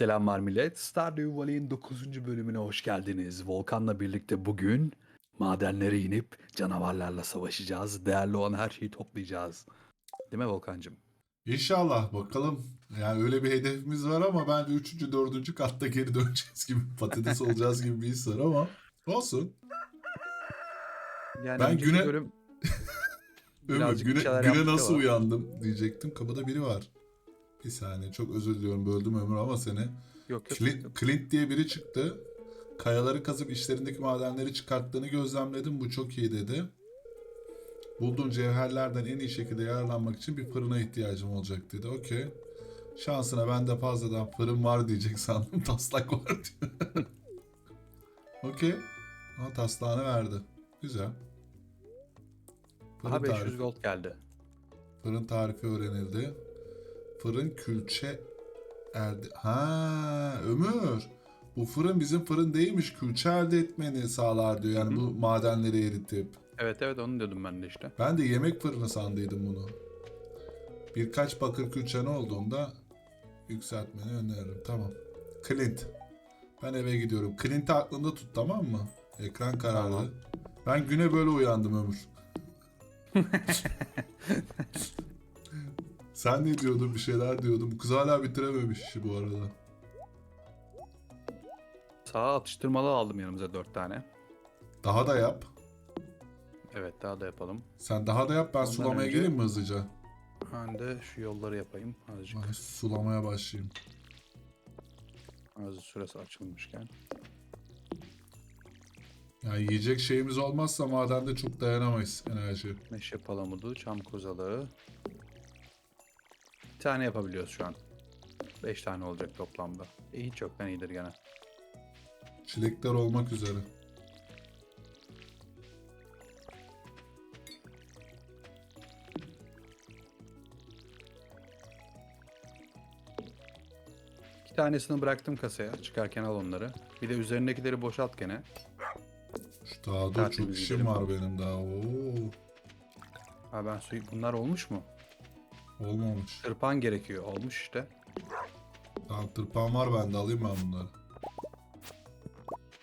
Selamlar millet. Stardew Valley'in 9. bölümüne hoş geldiniz. Volkan'la birlikte bugün madenlere inip canavarlarla savaşacağız. Değerli olan her şeyi toplayacağız. Değil mi Volkan'cığım? İnşallah bakalım. Yani öyle bir hedefimiz var ama bence 3. 4. katta geri döneceğiz gibi patates olacağız gibi bir his var ama olsun. Yani Ben güne- bölüm Ömür güne, güne nasıl ama- uyandım diyecektim. Kapıda biri var. Bir saniye çok özür diliyorum böldüm Ömür ama seni. Yok yok. Clint, yok. Clint diye biri çıktı. Kayaları kazıp işlerindeki madenleri çıkarttığını gözlemledim. Bu çok iyi dedi. Bulduğun cevherlerden en iyi şekilde yararlanmak için bir fırına ihtiyacım olacak dedi. Okey. Şansına bende fazladan fırın var diyecek sandım. Taslak var diyor. Okey. Ama taslağını verdi. Güzel. Fırın Aha 500 tarifi. gold geldi. Fırın tarifi öğrenildi. Fırın külçe erdi. Ha Ömür. Bu fırın bizim fırın değilmiş. Külçe elde etmeni sağlar diyor. Yani bu madenleri eritip. Evet evet onu diyordum ben de işte. Ben de yemek fırını sandıydım bunu. Birkaç bakır külçen olduğunda yükseltmeni öneririm. Tamam. Clint. Ben eve gidiyorum. Clint'i aklında tut tamam mı? Ekran kararlı. Tamam. Ben güne böyle uyandım Ömür. Sen ne diyordun? Bir şeyler diyordun. Bu kız hala bitirememiş işi bu arada. Sağa atıştırmalı aldım yanımıza 4 tane. Daha da yap. Evet daha da yapalım. Sen daha da yap. Ben Ondan sulamaya önce- gireyim mi hızlıca? Ben de şu yolları yapayım azıcık. Ben sulamaya başlayayım. Hazır süresi açılmışken. Yani yiyecek şeyimiz olmazsa madende çok dayanamayız enerji. Meşe palamudu, çam kozalığı. Bir tane yapabiliyoruz şu an. 5 tane olacak toplamda. E, hiç yoktan iyidir gene. Çilekler olmak üzere. İki tanesini bıraktım kasaya. Çıkarken al onları. Bir de üzerindekileri boşalt gene. Şu daha Tertemiz çok işim gidelim. var benim daha. Oo, Ha ben suyu... Bunlar olmuş mu? Olmamış. Tırpan gerekiyor. Olmuş işte. Tamam tırpan var bende alayım ben bunları.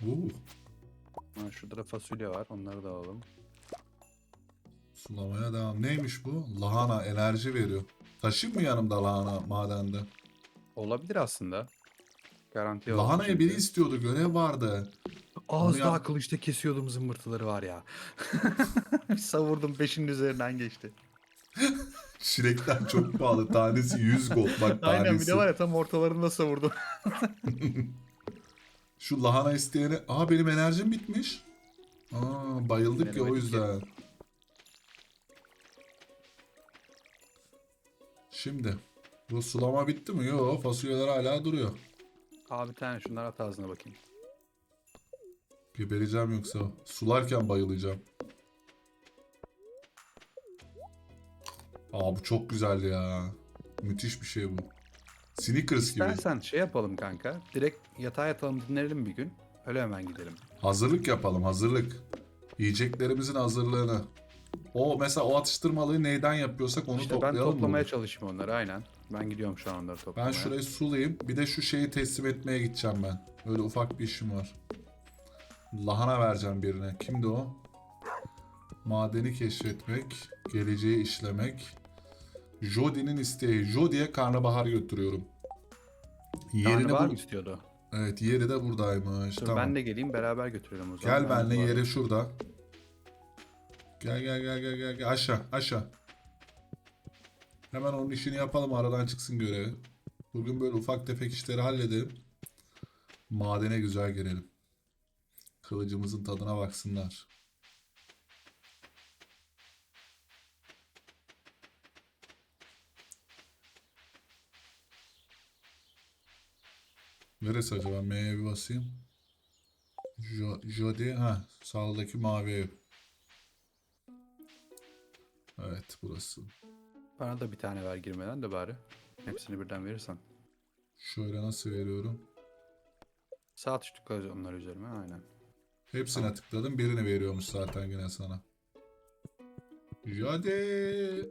Oo, Ha, şurada da fasulye var. Onları da alalım. sulamaya devam. Neymiş bu? Lahana enerji veriyor. Taşıyayım mı yanımda lahana madende? Olabilir aslında. Garanti alalım Lahanayı biri istiyordu görev vardı. Az Onu daha yap- kılıçta kesiyordum zımbırtıları var ya. Savurdum peşinin üzerinden geçti. Çilekler çok pahalı. Tanesi 100 gold bak tanesi. Aynen bir de var ya tam ortalarında savurdum. Şu lahana isteyene... Aa benim enerjim bitmiş. Aa bayıldık ya o ki. yüzden. Şimdi. Bu sulama bitti mi? Yok fasulyeler hala duruyor. Abi bir tane şunlar at ağzına bakayım. Gebereceğim yoksa. Sularken bayılacağım. Aa bu çok güzel ya. Müthiş bir şey bu. Snickers gibi. İstersen şey yapalım kanka. Direkt yatağa yatalım dinlenelim bir gün. Öyle hemen gidelim. Hazırlık yapalım hazırlık. Yiyeceklerimizin hazırlığını. O mesela o atıştırmalığı neyden yapıyorsak onu işte ben toplayalım toplamaya mı? çalışayım onları aynen. Ben gidiyorum şu an onları Ben toplamaya. şurayı sulayayım. Bir de şu şeyi teslim etmeye gideceğim ben. Öyle ufak bir işim var. Lahana vereceğim birine. Kimdi o? Madeni keşfetmek, geleceği işlemek. Jodi'nin isteği. Jodi'ye karnabahar götürüyorum. Yerini bul- mı istiyordu? Evet yeri de buradaymış. Dur tamam. ben de geleyim beraber götürelim o zaman. Gel Ben benle bu yeri şurada. Gel gel gel gel gel gel aşağı aşağı. Hemen onun işini yapalım aradan çıksın görevi. Bugün böyle ufak tefek işleri halledelim. Madene güzel girelim. Kılıcımızın tadına baksınlar. Neresi acaba? M'ye bir basayım. Jo Jody, ha sağdaki mavi ev. Evet burası. Bana da bir tane ver girmeden de bari. Hepsini birden verirsen. Şöyle nasıl veriyorum? Sağ tuş tıkla onlar üzerime aynen. Hepsine tıkladım. Birini veriyormuş zaten yine sana. Jody.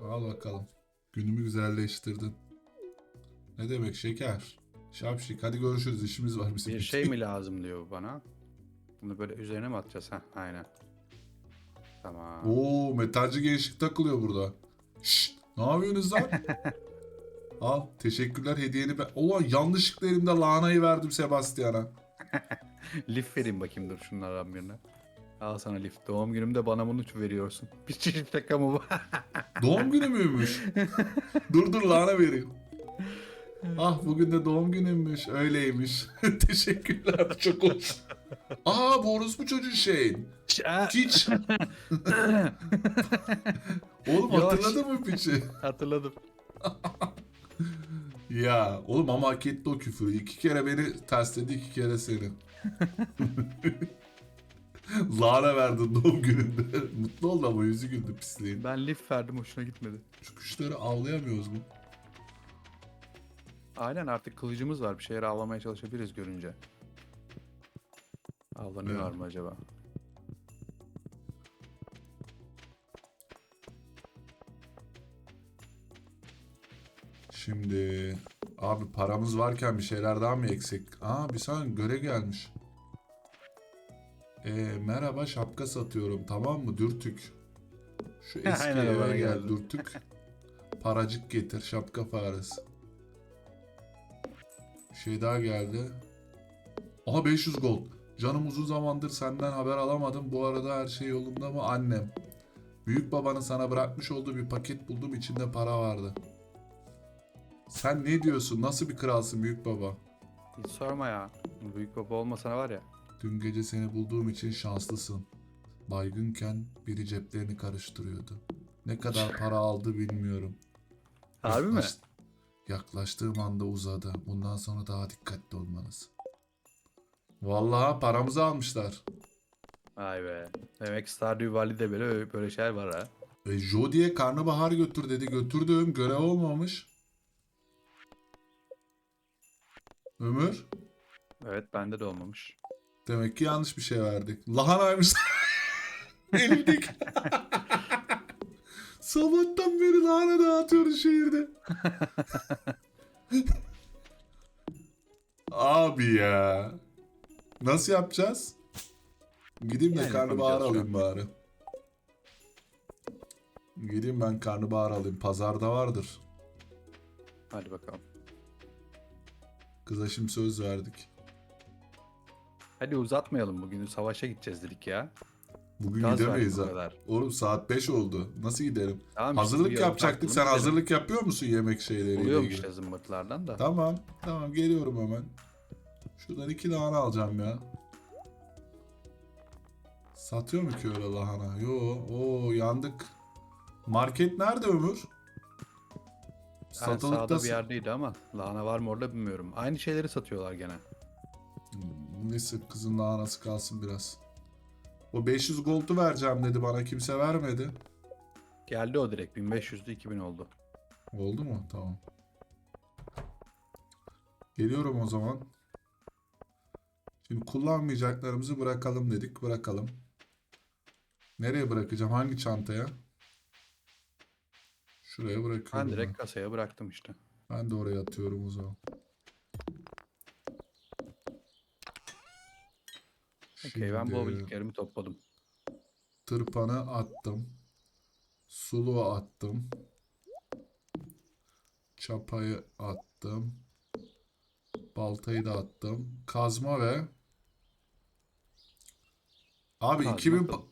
Al bakalım. Günümü güzelleştirdin. Ne demek şeker? Şapşik hadi görüşürüz işimiz var bizim. Bir şey mi lazım diyor bana. Bunu böyle üzerine mi atacağız? Ha, aynen. Tamam. Oo metalci gençlik takılıyor burada. Şşt ne yapıyorsunuz lan? Al teşekkürler hediyeni ben. Ulan yanlışlıkla elimde lahanayı verdim Sebastian'a. Lif vereyim bakayım dur şunlardan birine. Al sana lif. Doğum günümde bana bunu veriyorsun. Bir çeşit şaka mı bu? Doğum günü müymüş? dur dur lahana vereyim. Ah bugün de doğum günümmüş. Öyleymiş. Teşekkürler. Çok hoş. Aa bu orospu çocuğu şey. Piç. Oğlum Yavaş. hatırladın mı piçi? Hatırladım. Ya oğlum ama hak etti o küfürü. İki kere beni tersledi iki kere seni. Lahana verdin doğum gününde. Mutlu oldu ama yüzü güldü pisliğin. Ben lif verdim hoşuna gitmedi. Şu kuşları avlayamıyoruz mu? Aynen artık kılıcımız var. Bir şeyler avlamaya çalışabiliriz görünce. Avlanıyorlar mı acaba? Şimdi abi paramız varken bir şeyler daha mı eksik? Aa bir saniye göre gelmiş. Ee, merhaba şapka satıyorum tamam mı dürtük? Şu eski Aynen, eve bana gel geldi. dürtük. Paracık getir şapka faresi. Şey daha geldi. Aha 500 gold. Canım uzun zamandır senden haber alamadım. Bu arada her şey yolunda mı? Annem. Büyük babanın sana bırakmış olduğu bir paket buldum. içinde para vardı. Sen ne diyorsun? Nasıl bir kralsın büyük baba? Hiç sorma ya. Büyük baba olmasana var ya. Dün gece seni bulduğum için şanslısın. Baygınken biri ceplerini karıştırıyordu. Ne kadar para aldı bilmiyorum. Harbi mi? Yaklaş- Yaklaştığım anda uzadı. Bundan sonra daha dikkatli olmanız. Vallahi paramızı almışlar. Vay be. Demek Stardew Valley'de böyle böyle şeyler var ha. E, Jodie'ye karnabahar götür dedi. Götürdüm. Görev olmamış. Ömür. Evet bende de olmamış. Demek ki yanlış bir şey verdik. Lahanaymış. Elimdeki. Sabahtan beri lahana dağıtıyoruz şehirde. Abi ya. Nasıl yapacağız? Gideyim de Yani karnabahar alayım bari. Gideyim ben karnabahar alayım. Pazarda vardır. Hadi bakalım. Kıza şimdi söz verdik. Hadi uzatmayalım bugün savaşa gideceğiz dedik ya. Bugün Gaz gidemeyiz ha. kadar. Oğlum saat 5 oldu. Nasıl gidelim? Tamam işte hazırlık yarım yapacaktık. Sen gidelim. hazırlık yapıyor musun yemek şeyleriyle Oluyormuş ilgili? işte zımbırtılardan da. Tamam. Tamam geliyorum hemen. Şuradan iki lahana alacağım ya. Satıyor mu ki öyle lahana? Yo. Oo yandık. Market nerede Ömür? Yani Satılıkta sağda bir yerdeydi ama lahana var mı orada bilmiyorum. Aynı şeyleri satıyorlar gene. Hmm, Neyse kızın lahanası kalsın biraz. O 500 gold'u vereceğim dedi bana kimse vermedi. Geldi o direkt 1500'lü 2000 oldu. Oldu mu? Tamam. Geliyorum o zaman. Şimdi kullanmayacaklarımızı bırakalım dedik. Bırakalım. Nereye bırakacağım? Hangi çantaya? Şuraya bırakıyorum. Ben Ben, direkt kasaya bıraktım işte. ben de oraya atıyorum o zaman. Okey ben bu Şimdi bildiklerimi topladım. tırpanı attım. Suluğu attım. Çapayı attım. Baltayı da attım. Kazma ve Abi Kazma 2000 da- pa-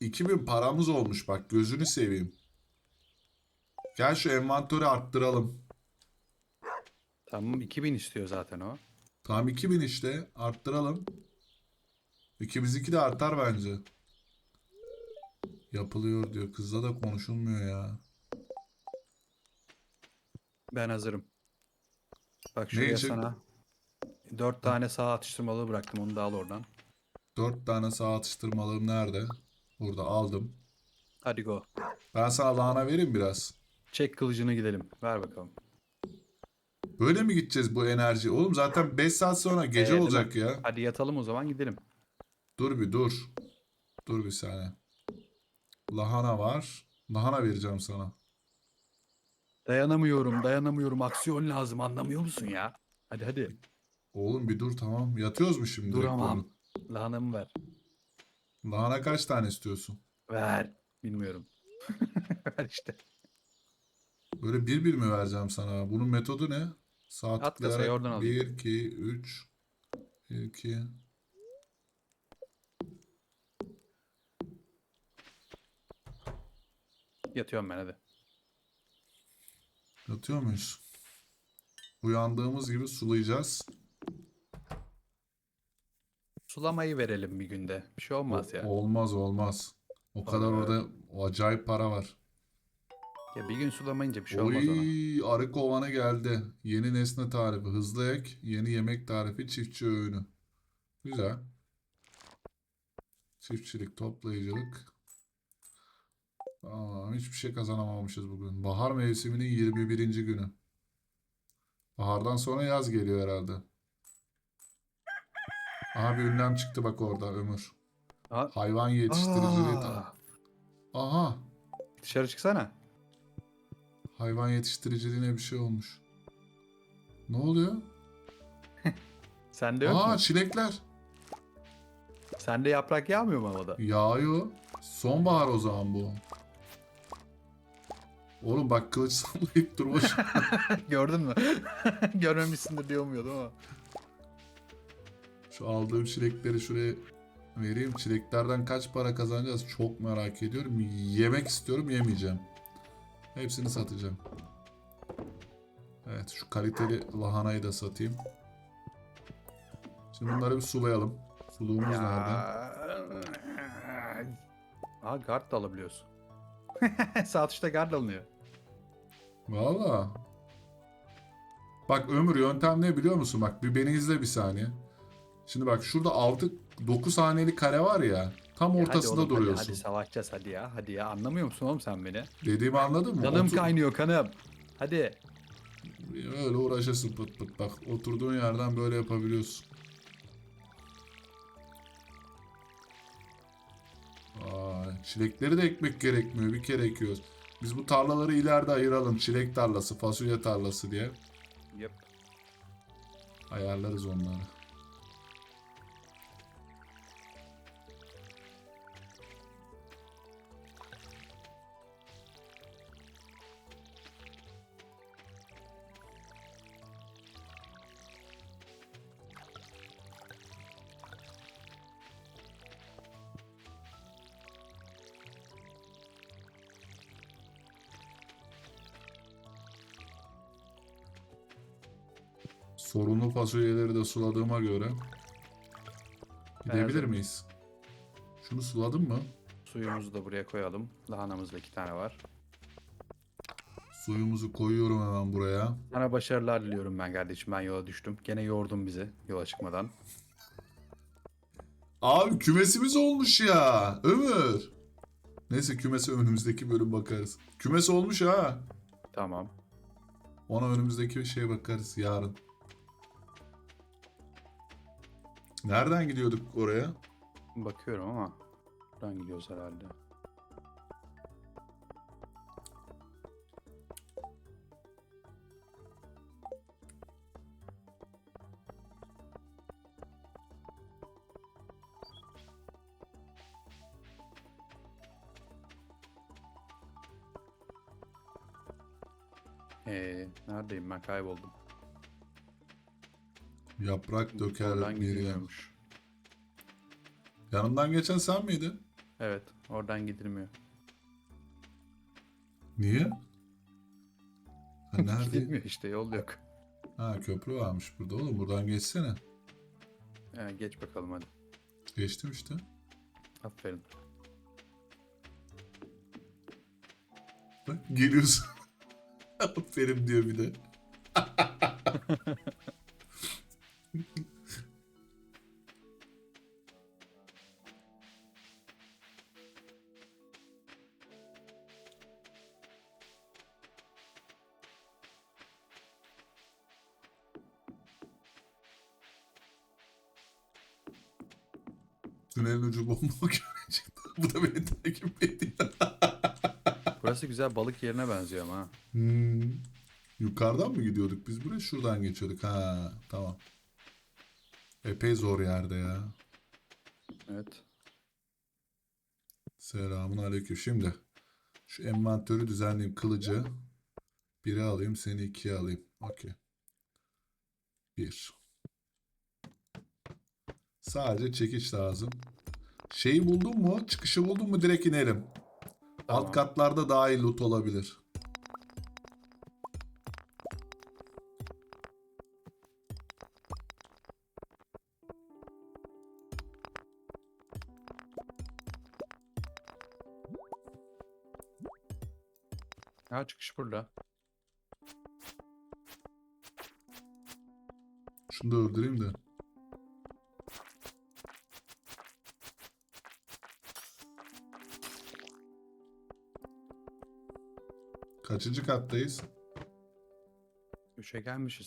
2000 paramız olmuş bak gözünü seveyim. Gel şu envantörü arttıralım. Tamam 2000 istiyor zaten o. Tamam 2000 işte arttıralım. İkimizinki de artar bence. Yapılıyor diyor. Kızla da konuşulmuyor ya. Ben hazırım. Bak Ne şuraya için? sana 4 tane sağ atıştırmalığı bıraktım onu da al oradan. Dört tane sağ atıştırmalığım nerede? Burada aldım. Hadi go. Ben sana lahana vereyim biraz. Çek kılıcını gidelim. Ver bakalım. Böyle mi gideceğiz bu enerji? Oğlum zaten 5 saat sonra gece Ee, olacak ya. Hadi yatalım o zaman gidelim. Dur bir dur. Dur bir saniye. Lahana var. Lahana vereceğim sana. Dayanamıyorum, dayanamıyorum. Aksiyon lazım. Anlamıyor musun ya? Hadi hadi. Oğlum bir dur tamam. Yatıyoruz mu şimdi? Duramam. Lahanamı ver. Lahana kaç tane istiyorsun? Ver. Bilmiyorum. ver işte. Böyle bir bir mi vereceğim sana? Bunun metodu ne? Sağ At kasayı, oradan al. 1, 2, 3, 2. Yatıyorum ben hadi. Yatıyor muyuz? Uyandığımız gibi sulayacağız. Sulamayı verelim bir günde. Bir şey olmaz ya. Olmaz olmaz. O kadar orada o acayip para var. Ya bir gün sulamayınca bir şey olmaz ona. Oy, arı kovanı geldi. Yeni nesne tarifi, hızlı ek, yeni yemek tarifi, çiftçi öğünü. Güzel. Çiftçilik, toplayıcılık. Aa, hiçbir şey kazanamamışız bugün. Bahar mevsiminin 21. günü. Bahardan sonra yaz geliyor herhalde. Aha bir ünlem çıktı bak orada Ömür. Aa, Hayvan yetiştiriciliği. aa, Aha. dışarı çıksana. Hayvan yetiştiriciliğine bir şey olmuş. Ne oluyor? Sende yok Aa mu? çilekler. Sende yaprak yağmıyor mu havada? Yağıyor. Sonbahar o zaman bu. Oğlum bak kılıç sallayıp durma Gördün mü? Görmemişsindir diye umuyordum ama. Şu aldığım çilekleri şuraya vereyim. Çileklerden kaç para kazanacağız çok merak ediyorum. Yemek istiyorum yemeyeceğim. Hepsini satacağım. Evet şu kaliteli lahanayı da satayım. Şimdi bunları bir sulayalım. Suluğumuz nerede? Aa guard da alabiliyorsun. Sağ tuşta guard alınıyor. Valla. Bak Ömür yöntem ne biliyor musun? Bak bir beni izle bir saniye. Şimdi bak şurada 6 9 haneli kare var ya. Tam Ya ortasında hadi oğlum, hadi, duruyorsun. Hadi, savaşacağız hadi ya. Hadi ya. Anlamıyor musun oğlum sen beni? Dediğimi anladın mı? Kanım Otur- kaynıyor kanım. Hadi. Öyle uğraşasın pıt pıt. Bak oturduğun yerden böyle yapabiliyorsun. Vay, çilekleri de ekmek gerekmiyor. Bir kere ekiyoruz. Biz bu tarlaları ileride ayıralım. Çilek tarlası, fasulye tarlası diye. Yap. Ayarlarız onları. Sorunlu fasulyeleri de suladığıma göre gidebilir hazırım. miyiz? Şunu suladın mı? Suyumuzu da buraya koyalım. Lahanamızda iki tane var. Suyumuzu koyuyorum hemen buraya. Sana başarılar diliyorum ben kardeşim. Ben yola düştüm. Gene yordun bizi yola çıkmadan. Abi kümesimiz olmuş ya. Ömür. Neyse kümese önümüzdeki bölüm bakarız. Kümes olmuş ha. Tamam. Ona önümüzdeki şeye bakarız yarın. Nereden gidiyorduk oraya? Bakıyorum ama. Buradan gidiyoruz herhalde. Ee, neredeyim ben kayboldum. Yaprak döker Oradan bir. Yanımdan geçen sen miydin? Evet, oradan gidilmiyor. Niye? Ha, nerede? Gidilmiyor işte yol yok. Ha köprü varmış burada oğlum. Buradan geçsene. Ee, geç bakalım hadi. Geçtim işte. Aferin. Bak, Geliyorsun. Aferin diyor bir de. Tünelin ucu bomba görecek. Bu da beni takip ediyor. Burası güzel balık yerine benziyor ama ha. Hmm. Yukarıdan mı gidiyorduk biz buraya? Şuradan geçiyorduk. Ha tamam. Epey zor yerde ya. Evet. Selamun aleyküm. Şimdi şu envantörü düzenleyeyim. Kılıcı biri alayım. Seni ikiye alayım. Okey. Bir. Sadece çekiç lazım. Şeyi buldun mu? Çıkışı buldun mu? Direkt inelim. Tamam. Alt katlarda daha iyi loot olabilir. Ha çıkış burada. Şunu da öldüreyim de. Kaçıncı kattayız? Üçe gelmişiz.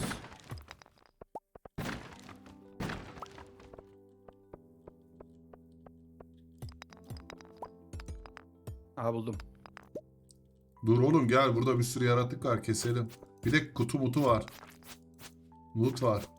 Aha buldum. Dur oğlum gel burada bir sürü yaratık var keselim. Bir de kutu mutu var. Loot var.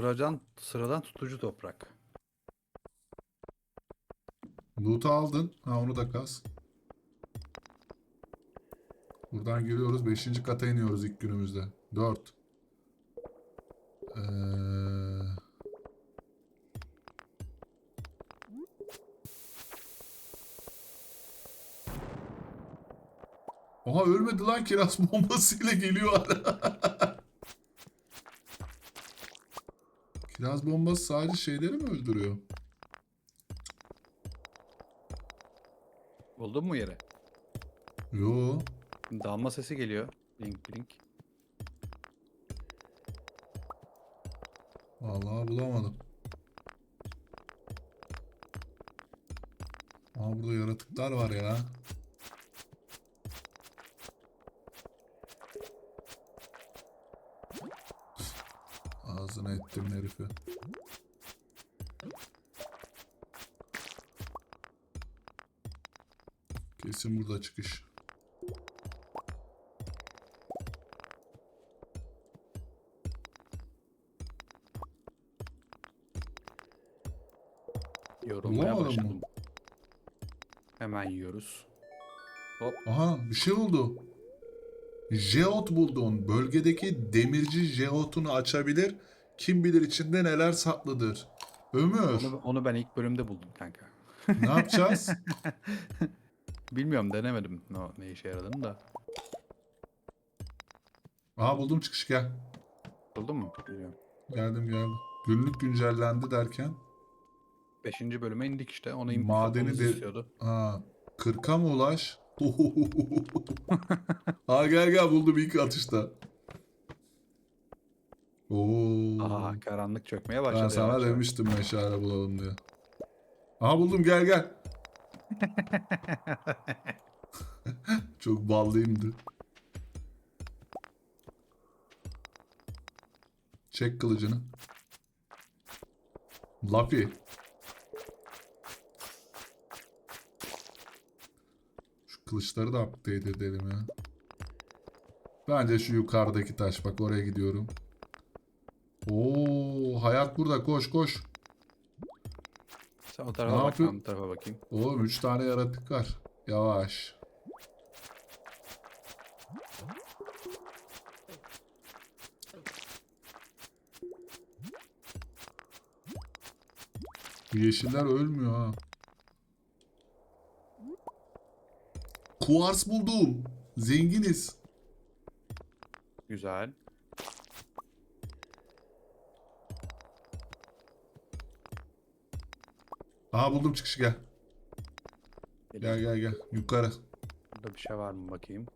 Sıradan, sıradan tutucu toprak. Loot'u aldın. Ha onu da kas. Buradan giriyoruz. Beşinci kata iniyoruz ilk günümüzde. Dört. Ee... Oha ölmedi lan kiraz bombasıyla geliyor. kiraz bombası sadece şeyleri mi öldürüyor? Buldun mu yere? Yo. Dalma sesi geliyor. Blink blink. Vallahi bulamadım. Aa burada yaratıklar var ya. Ettim herifi. Kesin burada çıkış. Yorulmaya Bulamadım başladım. mı? Hemen yiyoruz. Hop. Aha bir şey oldu. Jeot buldun. Bölgedeki demirci jeotunu açabilir. Kim bilir içinde neler saklıdır. Ömür Onu, onu ben ilk bölümde buldum kanka. ne yapacağız? Bilmiyorum denemedim ne, ne işe yaradığını da. Aha buldum çıkış gel. Buldun mu? Bilmiyorum. Geldim geldim. Günlük güncellendi derken. Beşinci bölüme indik işte. Onu im- Madeni de- istiyordu. Ha 40'a mı ulaş? ha gel gel buldum ilk atışta. Oo. Aha karanlık çökmeye başladı. ben sana yavaş demiştim meşale bulalım diye. Aha buldum gel gel. Çok ballıyımdı. Çek kılıcını. Lapi. Şu kılıçları da update edelim ya. Bence şu yukarıdaki taş. Bak oraya gidiyorum. Oo, hayat burada. Koş koş. Sen o tarafa Ne bak ben bu tarafa bakayım. Oğlum 3 tane yaratık var. Yavaş. Bu yeşiller ölmüyor ha. Kuars buldum. Zenginiz. Güzel. Aha buldum çıkışı gel. Gel gel gel yukarı. Burada bir şey var mı bakayım.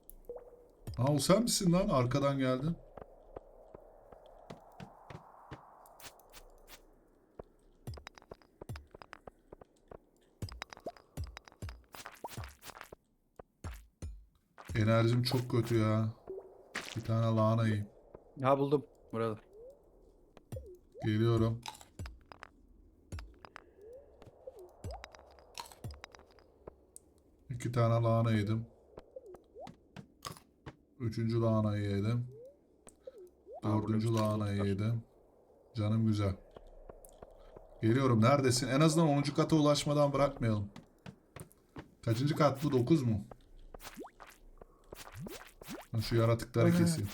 Ha o sen misin lan arkadan geldin. Enerjim çok kötü ya. Bir tane lahana yiyeyim. Ha buldum. Burada. Geliyorum. İki tane lahana yedim. Üçüncü lahanayı yedim. Dördüncü var. yedim. Canım güzel. Geliyorum. Neredesin? En azından 10. kata ulaşmadan bırakmayalım. Kaçıncı kat bu? 9 mu? Ben şu yaratıkları keseyim.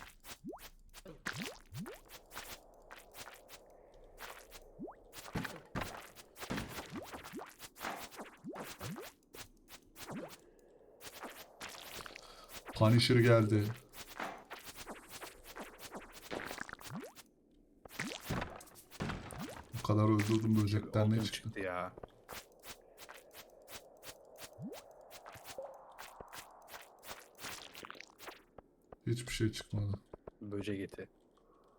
Punisher geldi. Bu kadar öldürdüm böcekten ne çıktı? çıktı ya. Hiçbir şey çıkmadı. Böcek eti.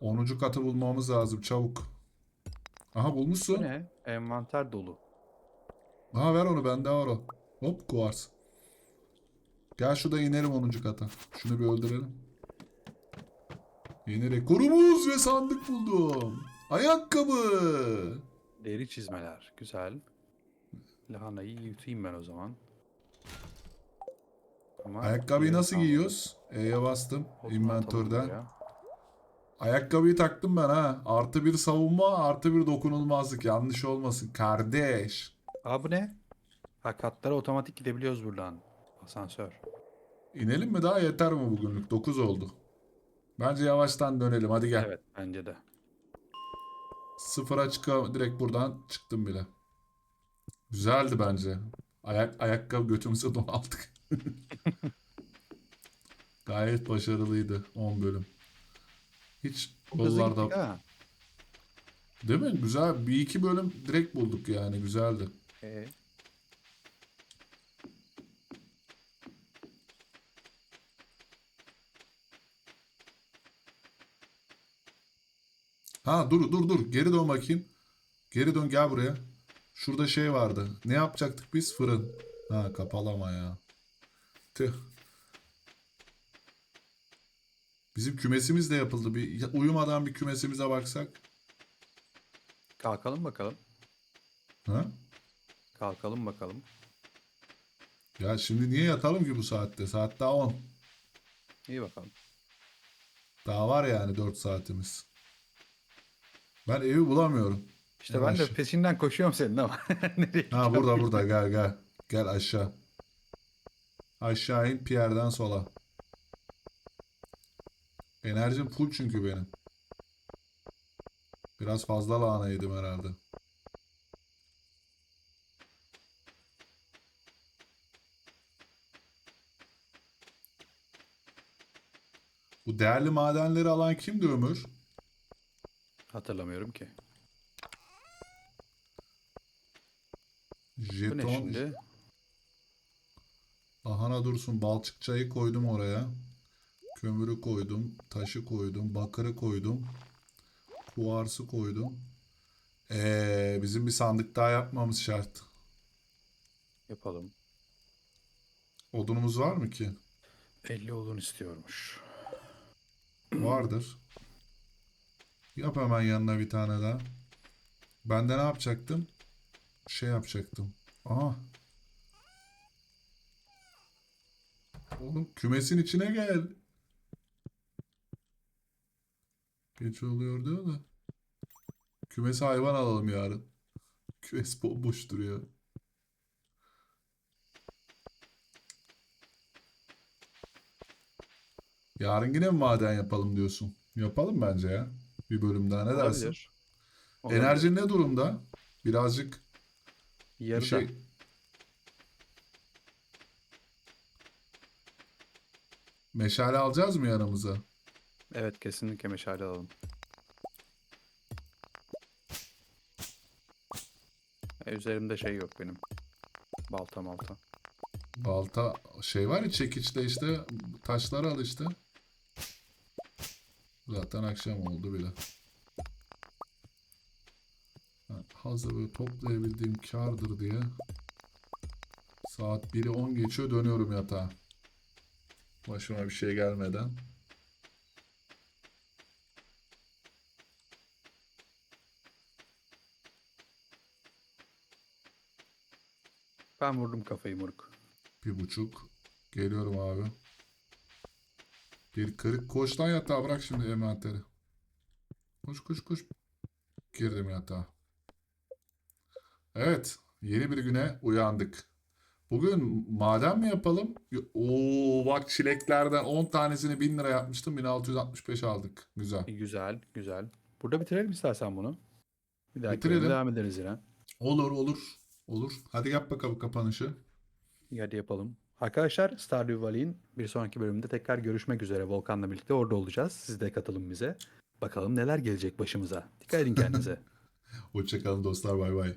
10. katı bulmamız lazım çabuk. Aha Bu bulmuşsun. ne? Envanter dolu. Aha ver onu bende var o. Hop kuvars. Gel şurada inerim 10. kata. Şunu bir öldürelim. İnerek kurumuz ve sandık buldum. Ayakkabı. Deri çizmeler. Güzel. Lahanayı yutayım ben o zaman. Ama Ayakkabıyı nasıl kalmadı. giyiyoruz? E'ye bastım. İnventörden. Ayakkabıyı taktım ben ha. Artı bir savunma, artı bir dokunulmazlık. Yanlış olmasın. Kardeş. Aa bu ne? Ha katlara otomatik gidebiliyoruz buradan. Asansör. İnelim mi daha yeter mi bugünlük? 9 oldu. Bence yavaştan dönelim. Hadi gel. Evet bence de. Sıfıra çıka direkt buradan çıktım bile. Güzeldi bence. Ayak ayakkabı götümüze donaldık. Gayet başarılıydı 10 bölüm. Hiç kollarda değil mi? Güzel. Bir iki bölüm direkt bulduk yani. Güzeldi. Ee, Ha dur dur dur. Geri dön bakayım. Geri dön gel buraya. Şurada şey vardı. Ne yapacaktık biz? Fırın. Ha kapalı ama ya. Tüh. Bizim kümesimiz de yapıldı. Bir uyumadan bir kümesimize baksak. kalkalım bakalım. Ha? Kalkalım bakalım. Ya şimdi niye yatalım ki bu saatte? Saat daha 10. İyi bakalım. Daha var yani 4 saatimiz. Ben evi bulamıyorum. İşte ben de Yavaş. peşinden koşuyorum senin ama. Nereye Ha burada burada gel gel. Gel aşağı. Aşağı in Pierre'den sola. Enerjim full çünkü benim. Biraz fazla lahana yedim herhalde. Bu değerli madenleri alan kimdi Ömür? Hatırlamıyorum ki. Bu ne Jeton. şimdi? Lahana dursun. Balçık çayı koydum oraya. Kömürü koydum. Taşı koydum. Bakırı koydum. Kuvarsı koydum. Ee, bizim bir sandık daha yapmamız şart. Yapalım. Odunumuz var mı ki? 50 odun istiyormuş. Vardır. Yap hemen yanına bir tane daha. Ben de ne yapacaktım? Şey yapacaktım. Aha. Oğlum kümesin içine gel. Geç oluyor diyor da. Kümesi hayvan alalım yarın. Kümes bomboş duruyor. Yarın yine mi maden yapalım diyorsun? Yapalım bence ya. Bir bölüm daha ne dersin? Olabilir. Olabilir. Enerji ne durumda? Birazcık bir Yarıda. şey... Meşale alacağız mı yanımıza? Evet kesinlikle meşale alalım. E, üzerimde şey yok benim. Balta malta. Balta şey var ya çekiçte işte taşları al işte. Zaten akşam oldu bile. Ha, Hazır böyle toplayabildiğim kârdır diye. Saat 1'i 10 geçiyor dönüyorum yatağa. Başıma bir şey gelmeden. Ben vurdum kafayı moruk. Bir buçuk. Geliyorum abi. Bir kırık. Koş lan yatağa bırak şimdi envanteri. Koş koş koş. Girdim yatağa. Evet. Yeni bir güne uyandık. Bugün maden mi yapalım? Oo bak çileklerden 10 tanesini 1000 lira yapmıştım. 1665 aldık. Güzel. Güzel, güzel. Burada bitirelim istersen bunu. Bir dahaki Bitirelim. bölümde devam ederiz yine. Olur olur. Olur. Hadi yap bakalım kapanışı. Hadi yapalım. Arkadaşlar Stardew Valley'in bir sonraki bölümünde tekrar görüşmek üzere. Volkan'la birlikte orada olacağız. Siz de katılın bize. Bakalım neler gelecek başımıza. Dikkat edin kendinize. Hoşçakalın dostlar. Bay bay.